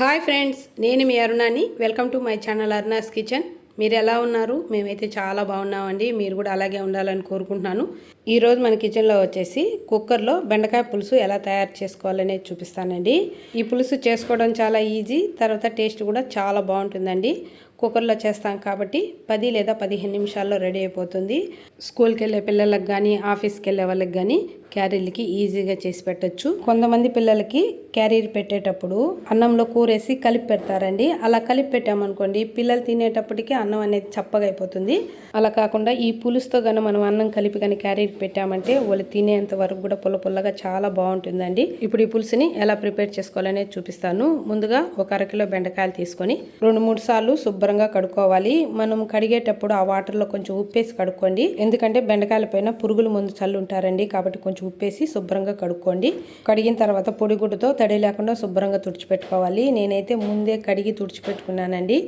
Hi friends నేను మీ అరుణాని. Welcome to my channel Aruna's kitchen. మీరు ఎలా ఉన్నారు? మేమైతే చాలా బాగున్నామండి. మీరు కూడా అలాగే ఉండాలని కోరుకుంటున్నాను. ఈరోజు మన కిచెన్లో వచ్చేసి కుక్కర్లో బెండకాయ పులుసు ఎలా తయారు చేసుకోవాలనేది చూపిస్తానండి. ఈ పులుసు చేసుకోవడం చాలా ఈజీ తర్వాత టేస్ట్ కూడా చాలా బాగుంటుందండి. కుక్కర్లో చేస్తాం కాబట్టి పది లేదా పదిహేను నిమిషాల్లో రెడీ అయిపోతుంది. స్కూల్కి వెళ్ళే పిల్లలకు కానీ ఆఫీస్కి వెళ్ళే వాళ్ళకి కానీ క్యారీలకి ఈజీగా చేసి పెట్టచ్చు. కొంతమంది పిల్లలకి క్యారీర్ పెట్టేటప్పుడు అన్నంలో కూరేసి కలిపి పెడతారండి. అలా కలిపి పెట్టామనుకోండి పిల్లలు తినేటప్పటికి అన్నం అనేది చప్పగా అయిపోతుంది. అలా కాకుండా ఈ పులుసుతో కానీ మనం అన్నం కలిపి కానీ క్యారీర్ పెట్టామంటే వాళ్ళు తినేంత వరకు కూడా పుల్ల పుల్లగా చాలా బాగుంటుందండి. ఇప్పుడు ఈ పులుసుని ఎలా ప్రిపేర్ చేసుకోవాలనేది చూపిస్తాను. ముందుగా ఒక అరకిలో బెండకాయలు తీసుకొని రెండు మూడు సార్లు శుభ్రంగా కడుక్కోవాలి. మనం కడిగేటప్పుడు ఆ వాటర్లో కొంచెం ఉప్పేసి కడుక్కోండి. ఎందుకంటే బెండకాయల పైన పురుగుల ముందు చల్లుంటారండి. కాబట్టి కొంచెం ఉప్పేసి శుభ్రంగా కడుక్కోండి. కడిగిన తర్వాత పొడిగుడ్డుతో తడి లేకుండా శుభ్రంగా తుడిచిపెట్టుకోవాలి. నేనైతే ముందే కడిగి తుడిచిపెట్టుకున్నానండి.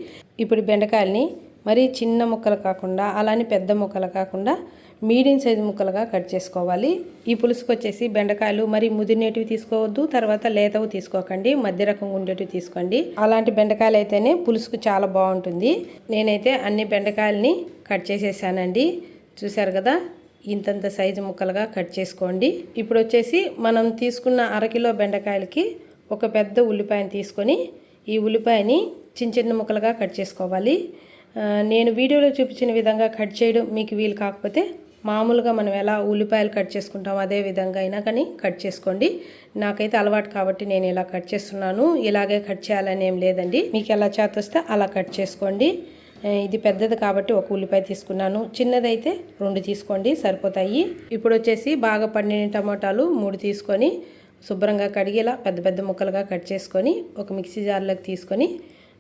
ఇప్పుడు బెండకాయల్ని మరీ చిన్న ముక్కలు కాకుండా అలానే పెద్ద ముక్కలు కాకుండా మీడియం సైజు ముక్కలుగా కట్ చేసుకోవాలి. ఈ పులుసుకు వచ్చేసి బెండకాయలు మరి ముదిరినేటివి తీసుకోవద్దు తర్వాత లేతవి తీసుకోకండి మధ్య రకం ఉండేటివి తీసుకోండి. అలాంటి బెండకాయలు అయితేనే పులుసుకు చాలా బాగుంటుంది. నేనైతే అన్ని బెండకాయలని కట్ చేసేసానండి. చూసారు కదా ఇంతంత సైజు ముక్కలుగా కట్ చేసుకోండి. ఇప్పుడు వచ్చేసి మనం తీసుకున్న అరకిలో బెండకాయలకి ఒక పెద్ద ఉల్లిపాయని తీసుకొని ఈ ఉల్లిపాయని చిన్న చిన్న ముక్కలుగా కట్ చేసుకోవాలి. నేను వీడియోలో చూపించిన విధంగా కట్ చేయడం మీకు వీలు కాకపోతే మామూలుగా మనం ఎలా ఉల్లిపాయలు కట్ చేసుకుంటాం అదే విధంగా అయినా కానీ కట్ చేసుకోండి. నాకైతే అలవాటు కాబట్టి నేను ఇలా కట్ చేస్తున్నాను. ఇలాగే కట్ చేయాలని ఏం లేదండి. మీకు ఎలా చేత వస్తే అలా కట్ చేసుకోండి. ఇది పెద్దది కాబట్టి ఒక ఉల్లిపాయ తీసుకున్నాను. చిన్నదైతే రెండు తీసుకోండి సరిపోతాయి. ఇప్పుడు వచ్చేసి బాగా పండిన టమాటాలు మూడు తీసుకొని శుభ్రంగా కడిగి ఇలా పెద్ద పెద్ద ముక్కలుగా కట్ చేసుకొని ఒక మిక్సీ జార్లోకి తీసుకొని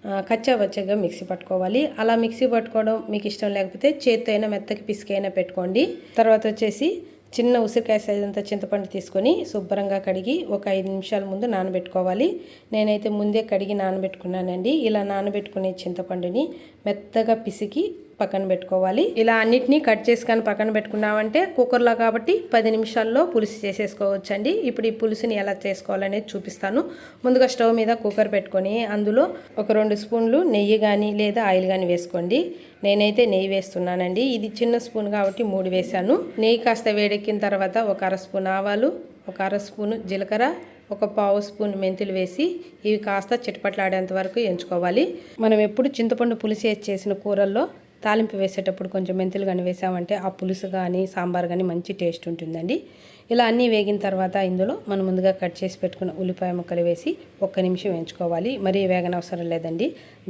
కచ్చా వచ్చగా మిక్సీ పట్టుకోవాలి. అలా మిక్సీ పట్టుకోవడం మీకు ఇష్టం లేకపోతే చేతితో అయినా మెత్తకి పిసికైనా పెట్టుకోండి. తర్వాత వచ్చేసి చిన్న ఉసిరికాయ సైజ్ అంతా చింతపండు తీసుకొని శుభ్రంగా కడిగి ఒక ఐదు నిమిషాల ముందు నానబెట్టుకోవాలి. నేనైతే ముందే కడిగి నానబెట్టుకున్నానండి. ఇలా నానబెట్టుకునే చింతపండుని మెత్తగా పిసికి పక్కన పెట్టుకోవాలి. ఇలా అన్నిటినీ కట్ చేసుకొని పక్కన పెట్టుకున్నామంటే కుక్కర్లో కాబట్టి పది నిమిషాల్లో పులుసు చేసేసుకోవచ్చు అండి ఇప్పుడు ఈ పులుసుని ఎలా చేసుకోవాలనేది చూపిస్తాను. ముందుగా స్టవ్ మీద కుక్కర్ పెట్టుకొని అందులో ఒక రెండు స్పూన్లు నెయ్యి కానీ లేదా ఆయిల్ కానీ వేసుకోండి. నేనైతే నెయ్యి వేస్తున్నానండి. ఇది చిన్న స్పూన్ కాబట్టి మూడు వేశాను. నెయ్యి కాస్త వేడెక్కిన తర్వాత ఒక అర స్పూన్ ఆవాలు ఒక అర స్పూన్ జీలకర్ర ఒక పావు స్పూన్ మెంతులు వేసి ఇవి కాస్త చిటపట్లాడేంత వరకు ఎంచుకోవాలి. మనం ఎప్పుడు చింతపండు పులుసు చేసిన కూరల్లో తాలింపు వేసేటప్పుడు కొంచెం మెంతులు కానీ వేసామంటే ఆ పులుసు కానీ సాంబార్ కానీ మంచి టేస్ట్ ఉంటుందండి. ఇలా అన్నీ వేగిన తర్వాత ఇందులో మనం ముందుగా కట్ చేసి పెట్టుకున్న ఉల్లిపాయ ముక్కలు వేసి ఒక్క నిమిషం వేయించుకోవాలి. మరీ వేగనవసరం లేదండి.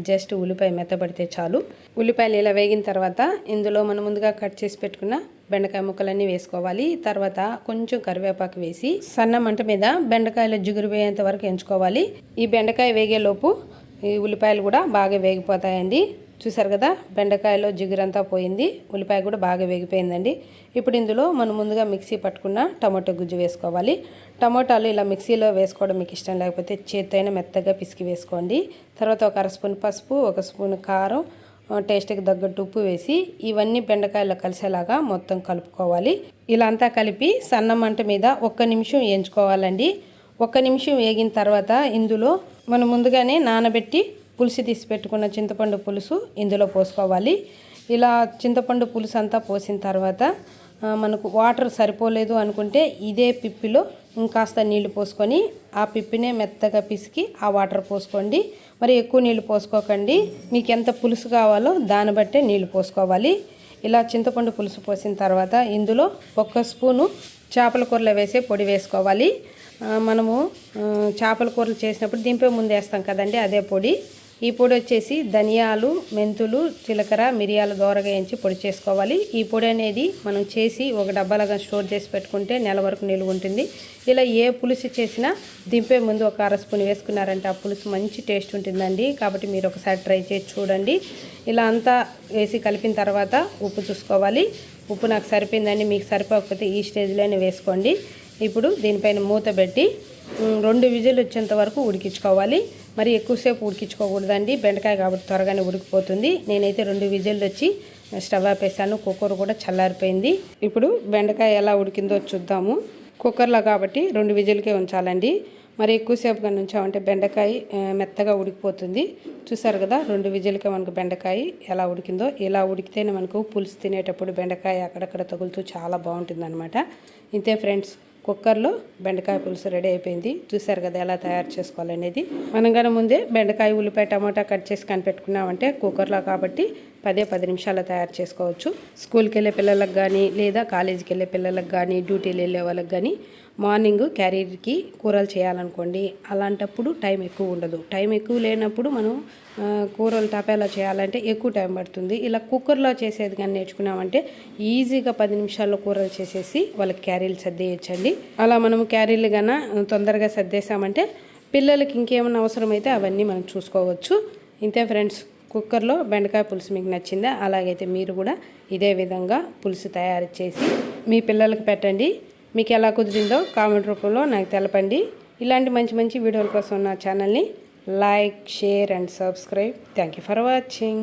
జస్ట్ ఉల్లిపాయ మెత్తబడితే చాలు. ఉల్లిపాయలు ఇలా వేగిన తర్వాత ఇందులో మనం ముందుగా కట్ చేసి పెట్టుకున్న బెండకాయ ముక్కలన్నీ వేసుకోవాలి. తర్వాత కొంచెం కరివేపాకు వేసి సన్న మంట మీద బెండకాయలు జిగురు వేయేంత వరకు ఎంచుకోవాలి ఈ బెండకాయ వేగేలోపు ఈ ఉల్లిపాయలు కూడా బాగా వేగిపోతాయండి. చూసారు కదా? బెండకాయలో జిగురంతా పోయింది. ఉల్లిపాయ కూడా బాగా వేగిపోయిందండి. ఇప్పుడు ఇందులో మనం ముందుగా మిక్సీ పట్టుకున్న టమాటో గుజ్జు వేసుకోవాలి. టమాటాలు ఇలా మిక్సీలో వేసుకోవడం మీకు ఇష్టం లేకపోతే చేత్తైనా మెత్తగా పిసికి వేసుకోండి. తర్వాత ఒక అర స్పూన్ పసుపు ఒక స్పూన్ కారం టేస్ట్కి తగ్గట్టు ఉప్పు వేసి ఇవన్నీ బెండకాయలు కలిసేలాగా మొత్తం కలుపుకోవాలి. ఇలా అంతా కలిపి సన్న మంట మీద ఒక్క నిమిషం వేయించుకోవాలండి. ఒక్క నిమిషం వేగిన తర్వాత ఇందులో మనం ముందుగానే నానబెట్టి పులుసు తీసి పెట్టుకున్న చింతపండు పులుసు ఇందులో పోసుకోవాలి. ఇలా చింతపండు పులుసు అంతా పోసిన తర్వాత మనకు వాటర్ సరిపోలేదు అనుకుంటే ఇదే పిప్పిలో ఇంకాస్త నీళ్ళు పోసుకొని ఆ పిప్పినే మెత్తగా పిసికి ఆ వాటర్ పోసుకోండి. మరి ఎక్కువ నీళ్ళు పోసుకోకండి. మీకు ఎంత పులుసు కావాలో దాన్ని బట్టే నీళ్ళు పోసుకోవాలి. ఇలా చింతపండు పులుసు పోసిన తర్వాత ఇందులో ఒక్క స్పూను చేపల కూరలో వేసే పొడి వేసుకోవాలి. మనము చేపల కూరలు చేసినప్పుడు దింపే ముందు వేస్తాం కదండి అదే పొడి. ఈ పొడి వచ్చేసి ధనియాలు మెంతులు జీలకర్ర మిరియాలు దోరగా వేయించి పొడి చేసుకోవాలి. ఈ పొడి అనేది మనం చేసి ఒక డబ్బాలుగా స్టోర్ చేసి పెట్టుకుంటే నెల వరకు నిలువ ఉంటుంది. ఇలా ఏ పులుసు చేసినా దింపే ముందు ఒక అర స్పూన్ వేసుకున్నారంటే ఆ పులుసు మంచి టేస్ట్ ఉంటుందండి. కాబట్టి మీరు ఒకసారి ట్రై చేసి చూడండి. ఇలా అంతా వేసి కలిపిన తర్వాత ఉప్పు చూసుకోవాలి. ఉప్పు నాకు సరిపోయిందండి. మీకు సరిపోకపోతే ఈ స్టేజ్లోనే వేసుకోండి. ఇప్పుడు దీనిపైన మూత పెట్టి రెండు విజిల్ వచ్చేంత వరకు ఉడికించుకోవాలి. మరి ఎక్కువసేపు ఉడికించుకోకూడదండి. బెండకాయ కాబట్టి త్వరగానే ఉడికిపోతుంది. నేనైతే రెండు విజిల్లు వచ్చి స్టవ్ ఆపేసాను. కుక్కర్ కూడా చల్లారిపోయింది. ఇప్పుడు బెండకాయ ఎలా ఉడికిందో చూద్దాము. కుక్కర్లో కాబట్టి రెండు విజిల్కే ఉంచాలండి. మరి ఎక్కువసేపు కానీ ఉంచామంటే బెండకాయ మెత్తగా ఉడికిపోతుంది. చూసారు కదా రెండు విజిల్కే మనకు బెండకాయ ఎలా ఉడికిందో. ఇలా ఉడికితేనే మనకు పులుసు తినేటప్పుడు బెండకాయ అక్కడక్కడ తగులుతూ చాలా బాగుంటుంది అనమాట ఇంతే ఫ్రెండ్స్. కుక్కర్లో బెండకాయ పులుసు రెడీ అయిపోయింది. చూసారు కదా ఎలా తయారు చేసుకోవాలనేది. మనం కానీ ముందే బెండకాయ ఉల్లిపాయ టమాటా కట్ చేసి కనిపెట్టుకున్నామంటే కుక్కర్లో కాబట్టి పదే పది నిమిషాలు తయారు చేసుకోవచ్చు. స్కూల్కి వెళ్ళే పిల్లలకు కానీ లేదా కాలేజీకి వెళ్ళే పిల్లలకు కానీ డ్యూటీలు వెళ్ళే వాళ్ళకి కానీ మార్నింగ్ క్యారీర్కి కూరలు చేయాలనుకోండి అలాంటప్పుడు టైం ఎక్కువ ఉండదు. టైం ఎక్కువ లేనప్పుడు మనం కూరలు తపేలా చేయాలంటే ఎక్కువ టైం పడుతుంది. ఇలా కుక్కర్లో చేసేది కానీ నేర్చుకున్నామంటే ఈజీగా పది నిమిషాల్లో కూరలు చేసేసి వాళ్ళకి క్యారీలు సర్దేయచ్చండి. అలా మనం క్యారీలు కన్నా తొందరగా సర్దేశామంటే పిల్లలకి ఇంకేమైనా అవసరమైతే అవన్నీ మనం చూసుకోవచ్చు. ఇంతే ఫ్రెండ్స్ కుక్కర్లో బెండకాయ పులుసు మీకు నచ్చిందా? అలాగైతే మీరు కూడా ఇదే విధంగా పులుసు తయారు చేసి మీ పిల్లలకు పెట్టండి. మీకు ఎలా కుదిరిందో కామెంట్ రూపంలో నాకు తెలపండి. ఇలాంటి మంచి మంచి వీడియోల కోసం నా ఛానల్ని like share and subscribe. Thank you for watching.